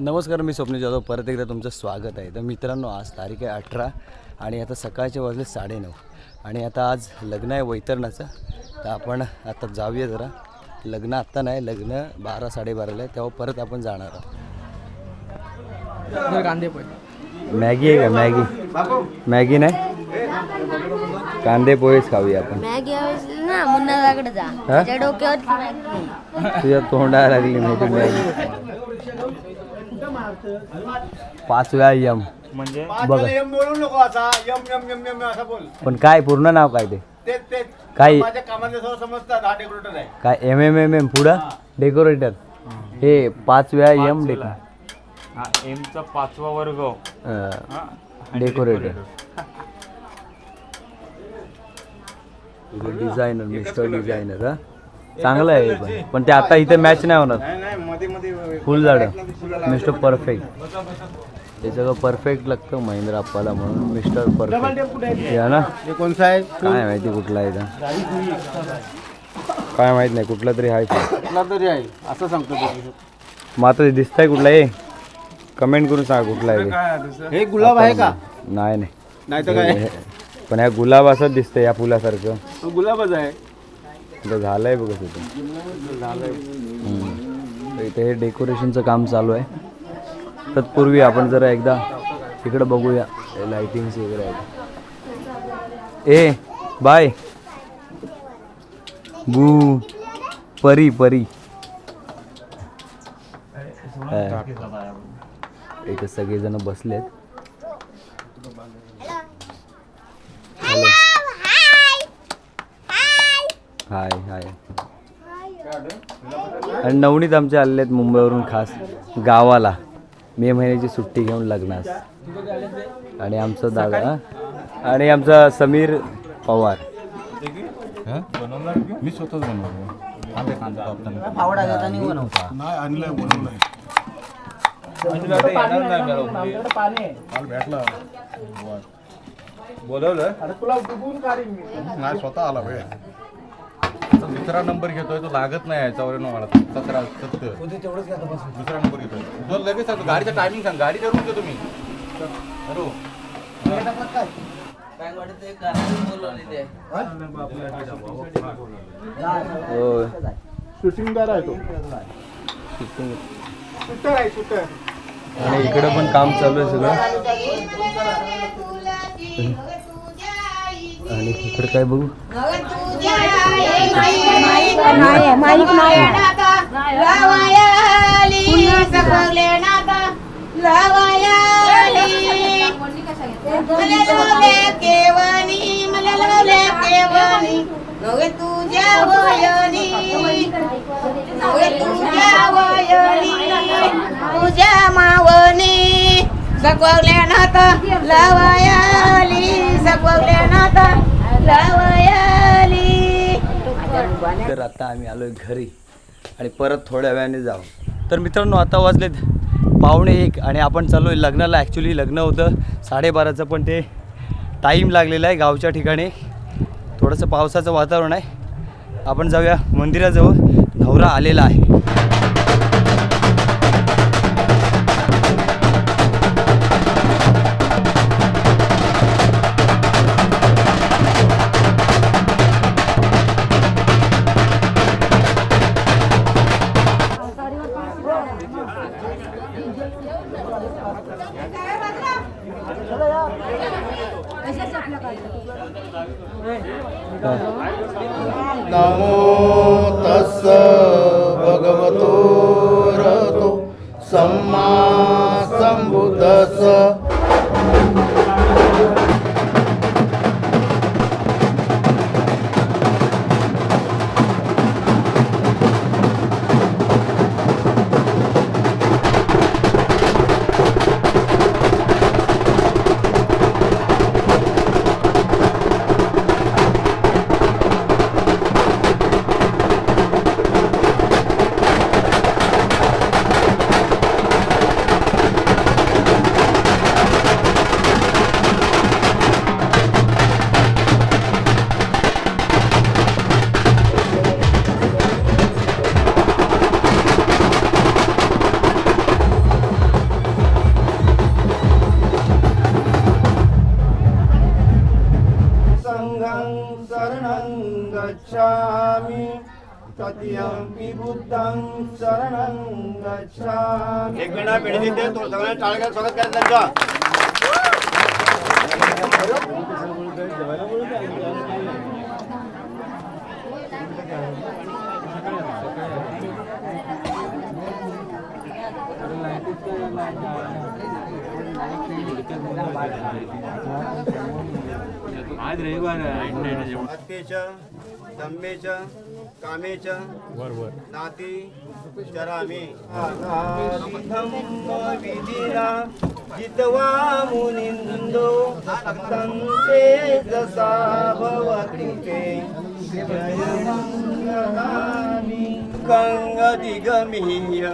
नमस्कार मी स्वप्नील जाधव. परत एकदा तुमचं स्वागत आहे. तर मित्रांनो आज तारीख आहे अठरा आणि आता सकाळचे वाजले साडेनऊ. आणि आता आज लग्न आहे वैतरणाचं. तर आपण आता जाऊया जरा. लग्न आत्ता नाही लग्न बारा साडेबाराला आहे. तेव्हा परत आपण जाणार आहोत. कांदे पोहे. मॅगी आहे का? मॅगी. मॅगी नाही? कांदे पोहेच खाऊया आपण. तुझ्या तोंडाला लागली माहिती मॅगी. पाच वेळा यम. म्हणजे? बघा. यम बोलू नको असा यम यम यम यम असं बोल. पण काय पूर्ण नाव काय ते? तेच तेच. काय? माझ्या कामाचे सर्व समजतात. हा डेकोरेटर आहे. काय एम एम एम एम पुढं? डेकोरेटर हे. पाच वेळा यम डेको हा एमचा पाचवा वर्ग. डेकोरेटर डिझायनर मिस्टर डिझायनर हा? चांगलं आहे हे पण. पण ते आता इथे मॅच नाही होणार. नाही नाही मध्ये मध्ये फुल झाडं. मिस्टर परफेक्ट हे सगळं परफेक्ट लागतं महेंद्र अप्पाला म्हणून. मिस्टर परफेक्ट या ना. हे कोणसा आहे काय माहिती कुठला आहे का काय माहीत नाही कुठला तरी आहे तो. कुठला तरी आहे. असं सांगतो. मग आता दिसतंय कुठला आहे कमेंट करून सांगा कुठला आहे ते. हे गुलाब आहे का? नाही नाही. नाही तर काय? हे- पण ह्या गुलाब असंच दिसतंय या फुलासारखं. गुलाबच आहे. इथं झालंय बघ तिथं. तर इथे हे डेकोरेशनचं काम चालू आहे. तत्पूर्वी आपण जरा एकदा तिकडं बघूया. लाइटिंग्स वगैरे आहेत. ए बाय. बू. परी परी. इथे सगळेजण बसलेत हॅलो हाय हाय. आणि नवनीत आमचे आलेले आहेत मुंबईवरून खास गावाला. मे महिन्याची सुट्टी घेऊन लग्नास. आणि आमचं दादा आणि आमचा समीर पवार. मी स्वतःच बनवतो. बोलवलं? नाही स्वतः आला दुसरा नंबर घेतोय तो लागत नाही याच्यावर मला. सतरा सत्तर. दुसरा नंबर घेतोय. तो लगेच सांगतो गाडीचा टायमिंग सांग. गाडी ठरवून घे तुम्ही हॅलो. होय. शूटिंगदार आहे तो. शूटर आहे शूटर आणि इकडं पण काम चालू आहे सगळं. आणि इकडं काय बघू माईक तुझ्या वयनी तुझ्या वयनी तुझ्या मावनी सकवल्या नाता लावायाली सकवल्या नाता लावायाली तर आता आम्ही आलो घरी आणि परत थोड्या वेळाने जाऊ. तर मित्रांनो आता वाजलेत पावणे एक आणि आपण चाललो आहे लग्नाला. ॲक्च्युली लग्न होतं साडेबाराचं पण ते टाईम लागलेला आहे गावच्या ठिकाणी. थोडंसं पावसाचं वातावरण आहे. आपण जाऊया मंदिराजवळ. नवरा आलेला आहे. तो सगळ्यांना टाळ्या स्वागत करा त्यांचं हत्येच दंबेच कामेच नाती चरामी. धम्म विधिना जितवा मुनिंदो तंते जसा भवती ते. जय मंगलानी गंग दिगमीय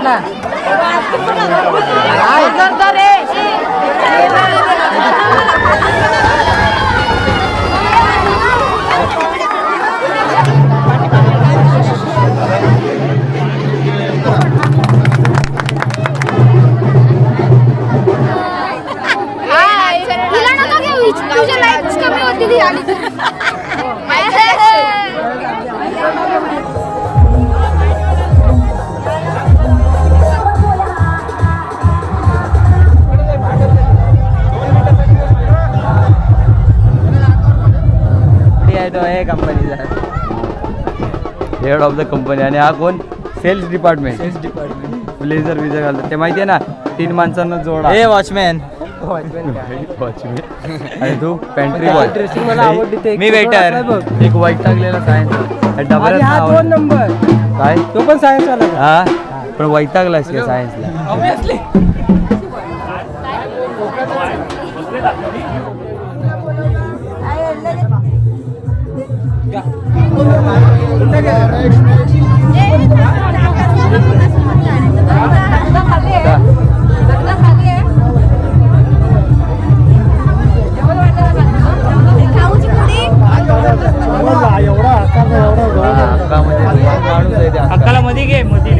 तिला द कंपनी आणि हा कोण? Sales department sales department blazer विजर घालतात ते माहिती आहे ना तीन माणसांना जोडा. ए वॉचमॅन वॉचमॅन आणि तू पेंट्री बॉय मी एक वेटर एक वाईट टाकलेला सायन्स हा आहे. नंबर काय? तो पण सायन्स वाला हा? पण वैतागलास का सायन्सला हक्का. अक्काला मध्ये घे. मध्ये.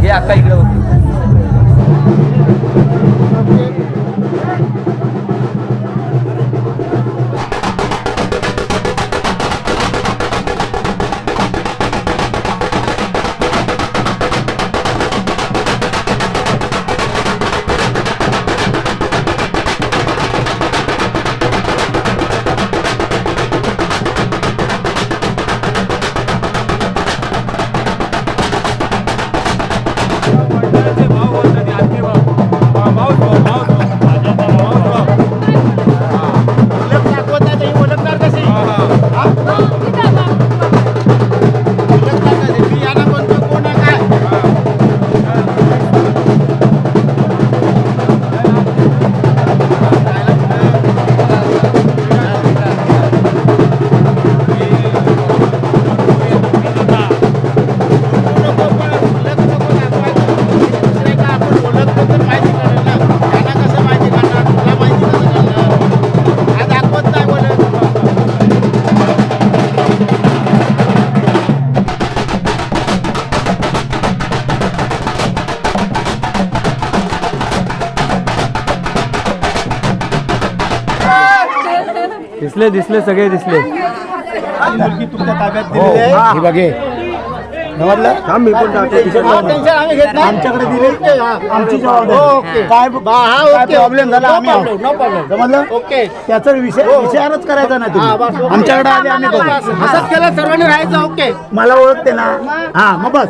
घे अक्का इकडे दिसले दिसले सगळे दिसले. मुलगी तुमच्या ताब्यात दिलेली आहे? बघे. मी पण आमच्याकडे दिले. आमची जबाबदारी. काय काय प्रॉब्लेम झाला आम्ही आहोत. समजलं ओके. त्याचा विषय विचारच करायचा नाही तुम्ही. आमच्याकडे आले आम्ही बघू. असंच केलं सर्वांनी राहायचं ओके. मला ओळखते ना. हा मग बस.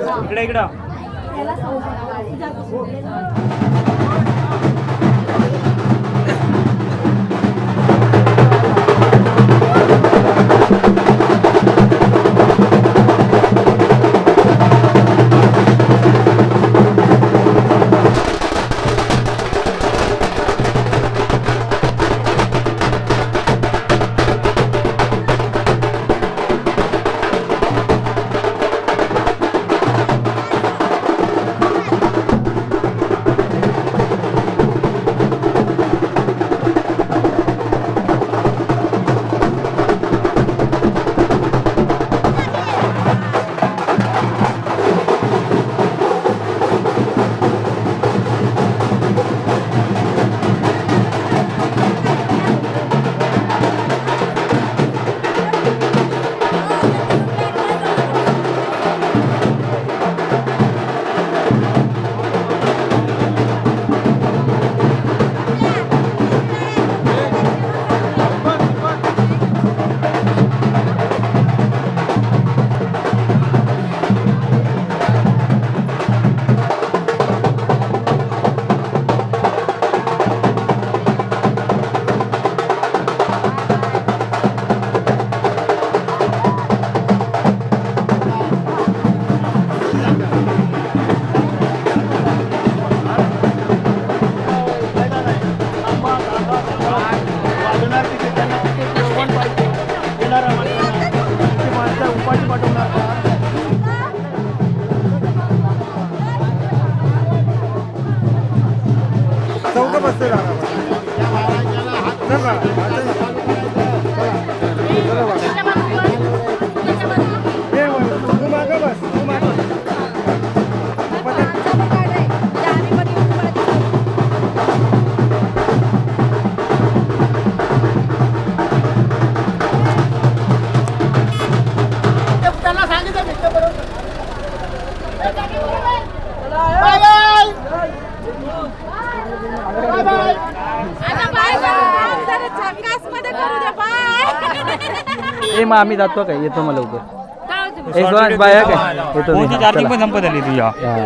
ए मग आम्ही जातो काय? येतो मग लवकर. ए सोनाज बाय आहे काय? येतो मी. चार्जिंग चला. पण संपत आली तुझ्या हा.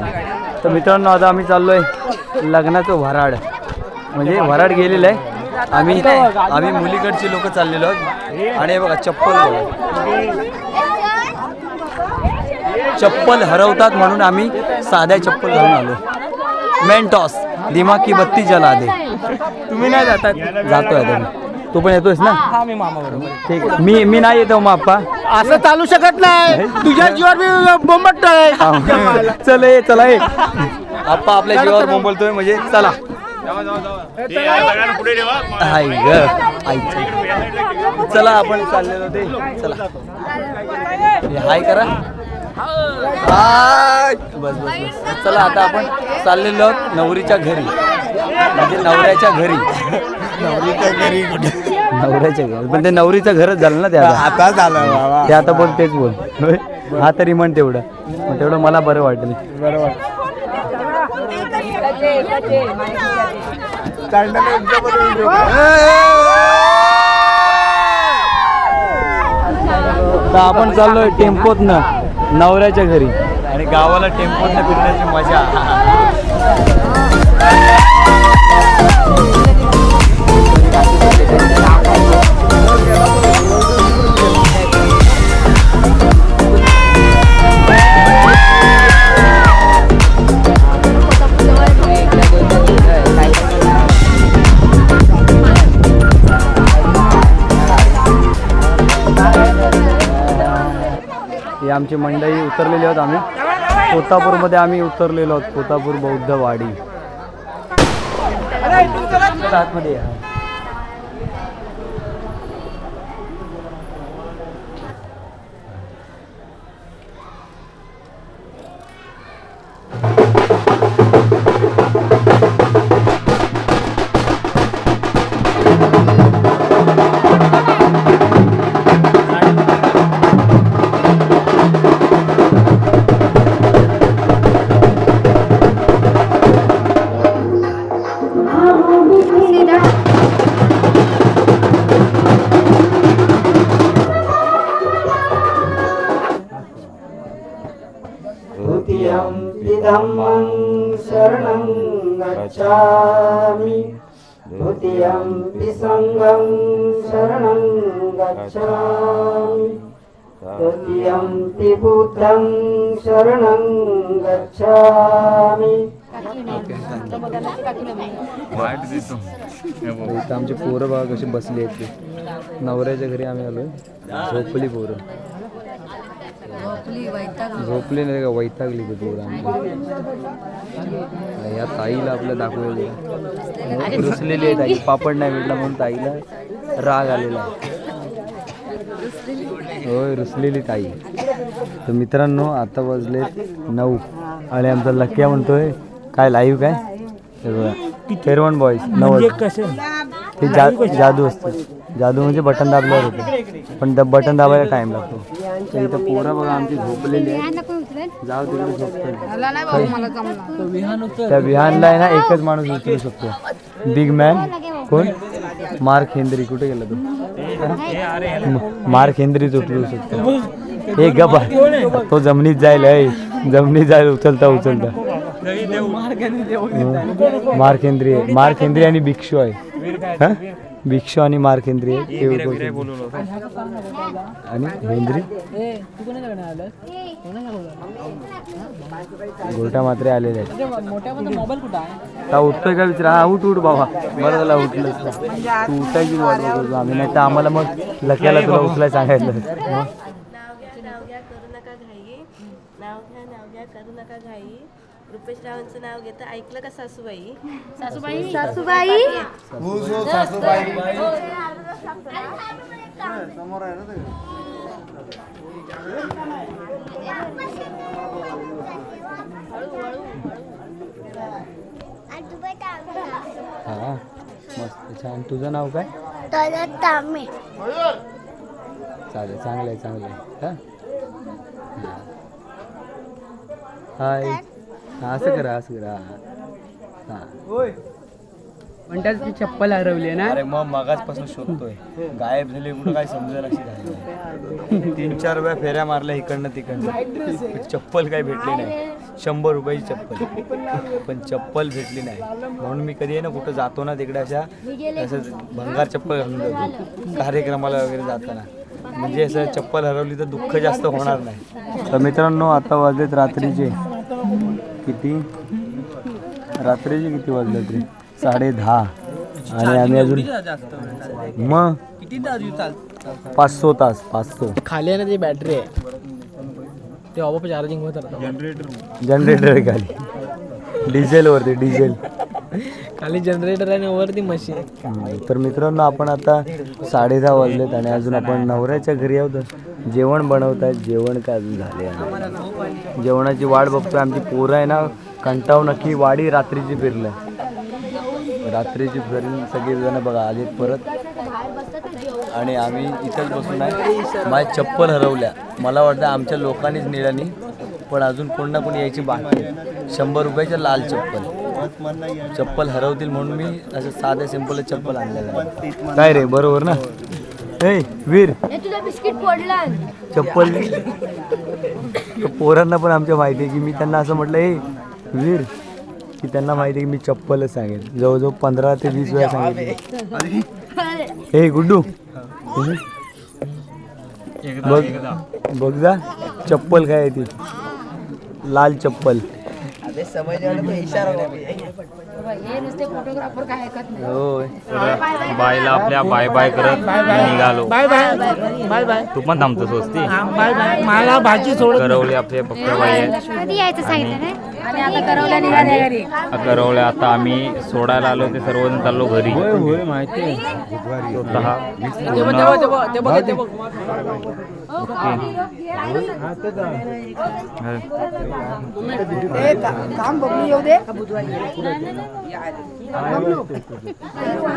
तर मित्रांनो आता आम्ही चाललोय लग्नाचं वराड म्हणजे वराड गेलेलं आहे. आम्ही आम्ही मुलीकडची लोक चाललेलो आहोत. आणि हे बघा चप्पल बघा. चप्पल हरवतात म्हणून आम्ही साध्या चप्पल घालून आलो मेंटॉस दिमाग की बत्ती जला दे. तुम्ही नाही जातात जातोय. तू पण येतोयस ना? हा मी मामा बरोबर. ठीक आहे. मी मी नाही येतो मग आप्पा असं चालू शकत नाही. तुझ्या जीवावर मी बोंबटतोय चल ये चला ये आप्पा आपल्या जीवावर बोंबलतोय म्हणजे चला. हाय ग. आईचं. चला आपण चाललेलो ते. चला. हे हाय करा. हाय. बस बस बस. चला आता आपण चाललेलो आहोत नवरीच्या घरी. म्हणजे नवऱ्याच्या घरी. नवरीच्या घरी कुठे? नवऱ्याच्या घरी. पण ते नवरीचं घरच झालं ना ते आता. आता झालं बाबा ते आता बोल तेच बोल. होय? हा तरी म्हण तेवढं. मग तेवढं मला बरं वाटेल. बरोबर एकदा तर आपण चाललोय टेम्पोत न नवऱ्याच्या घरी. आणि गावाला टेम्पोत फिरण्याची मजा. आमची मंडळी उतरलेली आहोत आम्ही. कोतापूरमध्ये आम्ही उतरलेलो आहोत कोतापूर बौद्ध वाडी आतमध्ये इथं आमची पोरं बघा कशी बसली आहेत ते. नवऱ्याच्या घरी आम्ही आलोय. झोपली पोरं. झोपली नाही का? वैतागली ते पोरं आमची. या ताईला आपल्या दाखवलेली रुसलेली आहे ताई. पापड नाही भेटला म्हणून ताईला राग आलेला आहे. होय रुसलेली ताई. तर मित्रांनो आता वाजले नऊ. आणि आमचा लक्या म्हणतोय काय लाईव्ह काय? हे बघा. तेरवण बॉईज कसे? ते जा जादू असतो जादू म्हणजे बटन दाबल्यावर होतं. पण द बटन दाबायला टाइम लागतो. तर इथं पोरं बघा आमची झोपलेली आहे जाऊ तिकडे झोपतो त्या विहानला आहे ना एकच माणूस उचलू शकतो. बिग मॅन कोण? मार्क हेंद्री कुठे गेला तो? मार्क हेंद्रीच उचलू शकतो. हे गप तो जमिनीत जाईल जमिनीत जाईल उचलता उचलता. मार्क हेंद्री आहे मार्क हेंद्री आणि भिक्षू आहे. हा? भिक्षू आणि मार्क हेंद्री आहे ते उचलतो. आणि हेंद्री? गोटा मात्रे आलेले आहेत. आता उठतोय का विचार? हा उठ उठ बाबा. बरं झाला उठलंच तू. उठायची वाट बघत आम्ही नाही तर आम्हाला मग लक्याला तुला उचलाय सांगायचं. मग नाव घ्या नाव घ्या करू नका घाई. नाव घ्या नाव घ्या करू नका घाई. रुपेश रावांचं नाव घेतं ऐकलं का सासूबाई? सासूबाई? सासूबाई. हा मस्त छान. तुझं नाव काय? तांबे चालेल चांगलं आहे चांगलं आहे. हाय हा असं करा असं करा. हा. म्हणतात की चप्पल हरवली ना? अरे मग मगाचपासून शोधतोय. गायब झाले कुठं काय समजा लक्ष झालं तीन चार वेळा फेऱ्या मारल्या इकडनं तिकडनं. चप्पल काय भेटली नाही. शंभर रुपयाची चप्पल. पण चप्पल भेटली नाही. म्हणून मी कधी आहे ना कुठं जातो ना तिकडे अशा असं भंगार चप्पल घालून जातो. कार्यक्रमाला वगैरे जाताना. म्हणजे असं चप्पल हरवली तर दुःख जास्त होणार नाही. तर मित्रांनो आता वाजलेत रात्रीचे. किती? रात्रीचे किती वाजले तरी? साडे दहा. आणि आम्ही अजून मग? पाच सो तास पाच सो खाली आहे ना ती बॅटरी आहे. ते ऑफ चार्जिंग होत जनरेटर खाली. डिझेल वरती डिझेल खाली जनरेटर आणि वरती मशीन तर मित्रांनो आपण आता साडे दहा वाजलेत आणि अजून आपण नवऱ्याच्या घरी आहोत. जेवण बनवत आहेत जेवण काय अजून झाले आहे. जेवणाची वाट बघतोय आमची पोरं आहे ना कंटाव नक्की वाडी रात्रीची फिरलं रात्रीची फिरून सगळी जण बघा आले परत आणि आम्ही इथंच बसून आहे माझ्या चप्पल हरवल्या मला वाटतं आमच्या लोकांनीच नेल्यानी पण अजून कोण ना कोणी यायची बाकी आहे. शंभर रुपयाच्या लाल चप्पल चप्पल हरवतील म्हणून मी असं साधे सिंपल चप्पल आणलेलं आहे. काय रे बरोबर ना ए वीर. तुला बिस्किट पडला चप्पल पोरांना पण आमच्या माहिती आहे की मी त्यांना असं म्हटलं ए वीर की त्यांना माहिती आहे की मी चप्पलच सांगेन. जवळजवळ पंधरा ते वीस वेळा सांगितले. हे गुड्डू. बघ बघ जा चप्पल काय आहे ती. लाल चप्पल. होय. बायला आपल्या बाय बाय करत निघालो. Bye bye bye bye. तू पण थांबतो स्वस्ती बाय बाय. मला भाजी सोड करवले आपले पक्काबाई कधी यायचं सांगितलं आणि आता करवल्या निघाल्या घरी. करवले आता आम्ही सोडायला आलो ते सर्वजण चाललो घरी. माहिती बघ ते बघ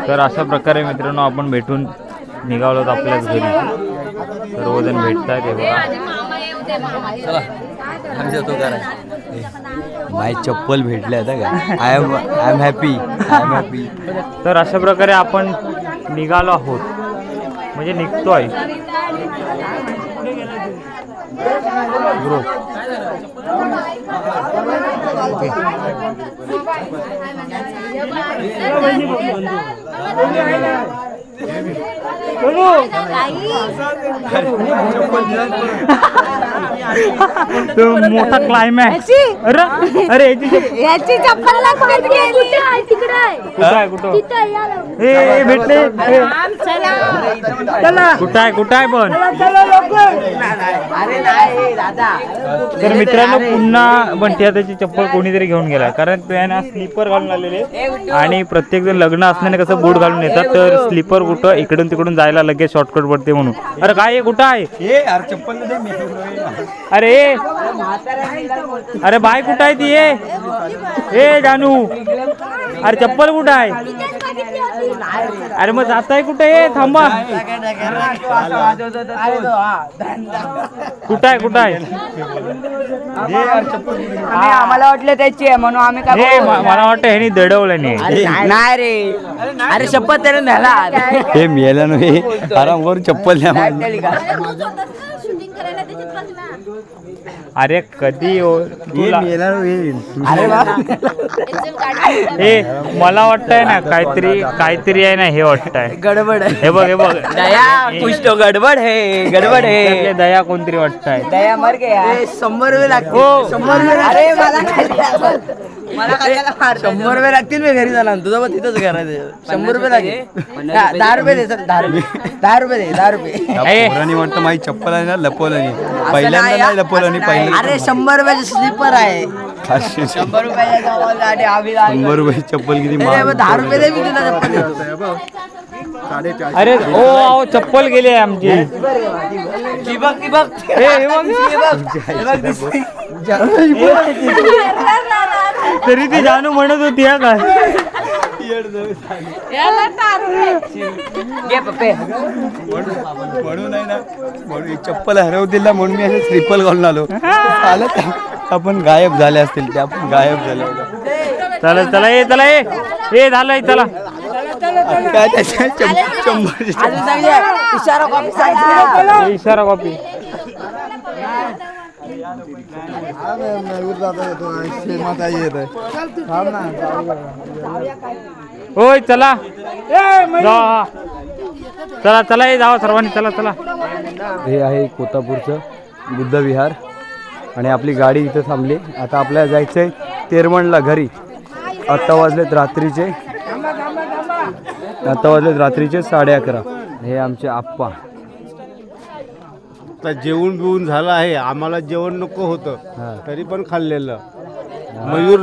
तर अशा प्रकारे मित्रांनो आपण भेटून निघालो आपल्याच घरी. सर्वजण भेटत आहेत चला आम्ही जातो करा माय चप्पल भेटले आता का? I am I am happy I am happy तर अशा प्रकारे आपण निघालो आहोत. म्हणजे निघतोय. तर मोठा क्लायमॅक्स अरे अरे याची चप्पल याची चप्पल कुठं आहे? कुठं भेटले. ए. कुठं आहे कुठं आहे पण? तर मित्रांनो पुन्हा बंटिया त्याची चप्पल कोणीतरी घेऊन गेला. कारण तो आहे ना स्लीपर घालून आलेले आणि प्रत्येक जण लग्न असल्याने कसं बूट घालून येतात तर स्लीपर कुठं इकडून तिकडून जायला लगेच शॉर्टकट पडते म्हणून. अरे काय आहे, कुठं आहे? चप्पल दे मी अरे. अरे बाय कुठं आहे ती ए? जानू! अरे चप्पल कुठं आहे? अरे मग जाताय कुठे ए? थांबा. कुठं आहे कुठं आहे? आम्हाला वाटलं त्याची आहे म्हणून आम्ही हे म- मला वाटतं ह्यानी दडवलं नाही. नाही. रे. अरे शपथ तरी झाला हे मिळालं नाही. आराम करून चप्पल द्या मला. शूटिंग करायला त्याच्यात बसला अरे कधी हो- हे तुला. हे मला वाटतंय ना काहीतरी काहीतरी आहे ना हे वाटतंय. गडबड हे बघ हे बघ. दया कुछ तो गडबड है गडबड त्यातले है दया कोणतरी वाटतंय. दया मर गया. शंभर रुपये लागतील. शंभर रुपये अरे मला खाली- मला खाल्याला मार. शंभर रुपये लागतील मी घरी जाणार. तुझं पण तिथंच करायचं शंभर रुपये लागेल. दहा दहा रुपये दे सर दहा रुपये. दहा रुपये दे दहा रुपये. ए, पोरांनी वाटतं माझी चप्पल आहे ना लपवलं नाही पहिल्यांदा नाही लपवलं नाही. अरे शंभर रुपयाचे स्लीपर आहे पाचशे शंभर रुपयाच्या चप्पलसाठी आम्ही लागलो. शंभर रुपये चप्पल किती महाग दहा रुपये दे मी तुला चप्पल देतो. अरे ओ अहो चप्पल गेली आहे आमची ही बघ, ही बघ. हे, हे बघ. हे बघ. हे बघ, दिसली. तरी ती जानू म्हणत होती हा काय घे पप्पे. म्हणून आहे ना म्हणून ही चप्पल हरवतील म्हणून मी असं स्लिपल घालून आलो. आलं? आपण गायब झाले असतील ते आपण गायब झाले चला चला ये चला ये हे झालंय चला. काय त्याच्या इशारा कॉपी इशारा कॉपी. होय चला जा हा. चला। चला ये जावा सर्वांनी चला चला। हे आहे कोतापूरचं बुद्ध विहार आणि आपली गाडी इथं थांबली. आता आपल्याला जायचं आहे तेरवणला घरी. आत्ता वाजलेत रात्रीचे. आता वाजलेत रात्रीचे साडे अकरा. हे आमचे आप्पा. आता जेवण बिवून झालं आहे आम्हाला जेवण नको. होतं तरी पण खाल्लेलं. मयूर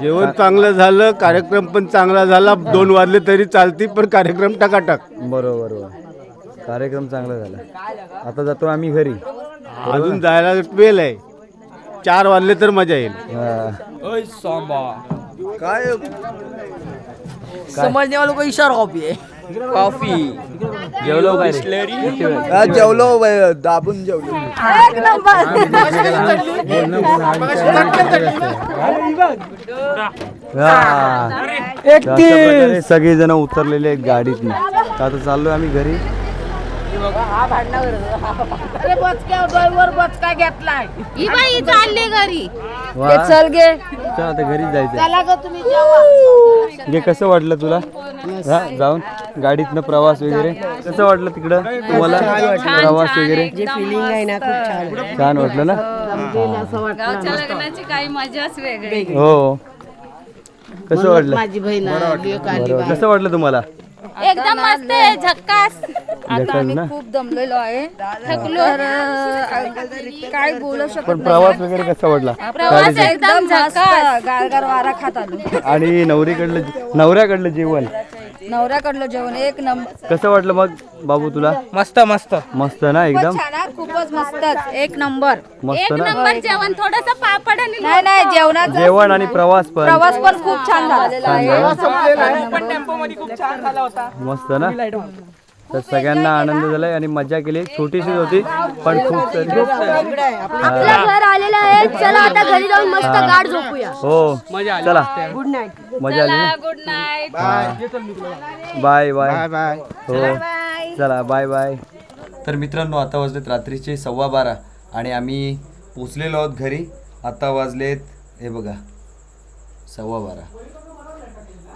जेवण. चांगलं झालं कार्यक्रम पण चांगला झाला दोन वाजले तरी चालती पण कार्यक्रम टाकाटाक. बरोबर बरोबर. कार्यक्रम चांगला झाला. आता जातो आम्ही घरी. अजून जायला वेळ आहे. चार वाजले तर मजा येईल. हा. समजणे वालों को इशारा कॉपी कॉफी. जेवलो काय रे? जेवलो दाबून जेवलो. हा. अशा प्रकारे सगळेजण उतरलेले आहेत गाडीतनं. तर आता चाललोय आम्ही घरी. ही बाई चालली घरी. चल गे. चल आता घरी जायचं चला ग तुम्ही जेवा. हे कसं वाटलं तुला? हा जाऊन. गाडीतनं प्रवास वगैरे. कसं वाटलं तिकडं? तुम्हाला प्रवास वगैरे? फिलिंग आहे ना खूप छान वाटलं. ना? गावच्या लग्नाची काही मजाच वेगळी. हो. कसं वाटलं? माझी बहीण कसं वाटलं तुम्हाला? एकदम मस्त आहे झक्कास. आता आम्ही? खूप दमलेलो आहे. थकलो. तर काय बोलू शकत पण प्रवास वगैरे कसा वाटला प्रवास एकदम गारगार वारा खात आलो. आणि नवरीकडलं नवऱ्याकडलं जेवण? नवऱ्याकडलं जेवण एक नंबर कसं वाटलं मग बाबू तुला? मस्त मस्त. मस्त ना एकदम? छान हा, खूपच मस्तच. एक नंबर. मस्त ना? नंबर जेवण थोडस पापड आणि नाही नाही जेवणाचा जेवण आणि प्रवास पण. प्रवास पण खूप छान झालेला आहे मस्त ना? तर सगळ्यांना आनंद झालाय आणि मजा केली. छोटीशीच होती पण खूप सारी आपलं घर आलेलं आहे. चला आता घरी जाऊन मस्त गाड झोपूया. हो. चला. गुड नाईट मजा आली good night bye bye bye हो. चला बाय बाय तर मित्रांनो आता वाजलेत रात्रीचे सव्वा बारा आणि आम्ही पोचलेलो आहोत घरी. आता वाजलेत हे बघा सव्वा बारा.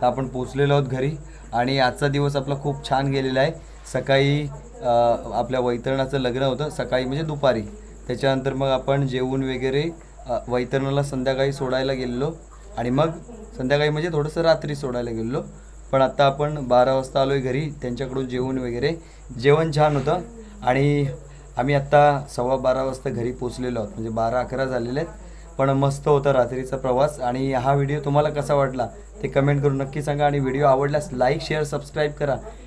तर आपण पोचलेलो आहोत घरी आणि आजचा दिवस आपला खूप छान गेलेला आहे. सकाळी आपल्या वैतरणाचं लग्न होतं. सकाळी म्हणजे दुपारी. त्याच्यानंतर मग आपण जेवून वगैरे वैतरणाला संध्याकाळी सोडायला गेलेलो. आणि मग संध्याकाळी म्हणजे थोडंसं रात्री सोडायला गेलेलो. पण आत्ता आपण बारा वाजता आलो आहे घरी. त्यांच्याकडून जेवण वगैरे. जेवण छान होतं. आणि आम्ही आत्ता सव्वा बारा वाजता घरी पोचलेलो आहोत. म्हणजे बारा अकरा झालेले आहेत. पण मस्त होता रात्रीचा प्रवास. आणि हा व्हिडिओ तुम्हाला कसा वाटला ते कमेंट करून नक्की सांगा. आणि व्हिडिओ आवडल्यास लाईक शेअर सबस्क्राईब करा.